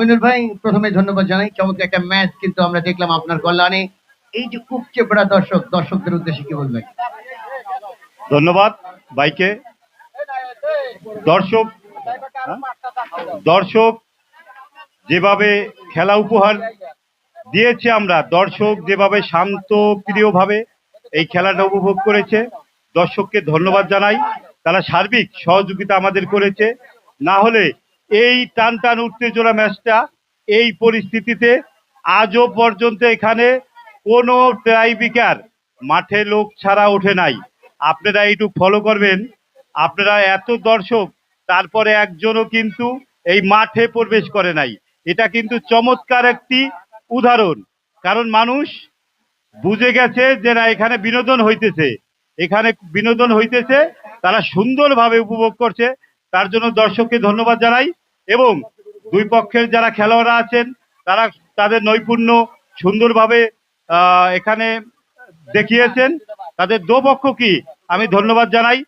আমিনুল ভাই, প্রথমে ধন্যবাদ জানাই। চমৎকার একটা ম্যাচ কিন্তু আমরা দেখলাম আপনার কল্যাণে। এই যে উপচে পড়া দর্শক, দর্শকদের উদ্দেশ্যে কি বলবেন? ধন্যবাদ ভাইকে। দর্শক হ্যাঁ? দর্শক যেভাবে খেলা উপহার দিয়েছে আমরা, দর্শক যেভাবে শান্ত, প্রিয়ভাবে এই খেলাটা উপভোগ করেছে, দর্শককে ধন্যবাদ জানাই। তারা সার্বিক সহযোগিতা আমাদের করেছে। না হলে এই টান টান উত্তেজনা ম্যাচটা এই পরিস্থিতিতে আজও পর্যন্ত এখানে কোনো ট্রাইবিকার মাঠে লোক ছাড়া ওঠে নাই। আপনারা একটু ফলো করবেন। আপনারা এত দর্শক, তারপরে একজনও কিন্তু এই মাঠে প্রবেশ করে নাই। এটা কিন্তু চমৎকার একটি উদাহরণ। কারণ মানুষ বুঝে গেছে যে না, এখানে বিনোদন হইতেছে। এখানে বিনোদন হইতেছে, তারা সুন্দরভাবে উপভোগ করছে। তার জন্য দর্শককে ধন্যবাদ জানাই। এবং দুই পক্ষের যারা খেলোয়াড়রা আছেন, তারা তাদের নৈপুণ্য সুন্দরভাবে এখানে দেখিয়েছেন। তাদের দুপক্ষ কি? আমি ধন্যবাদ জানাই।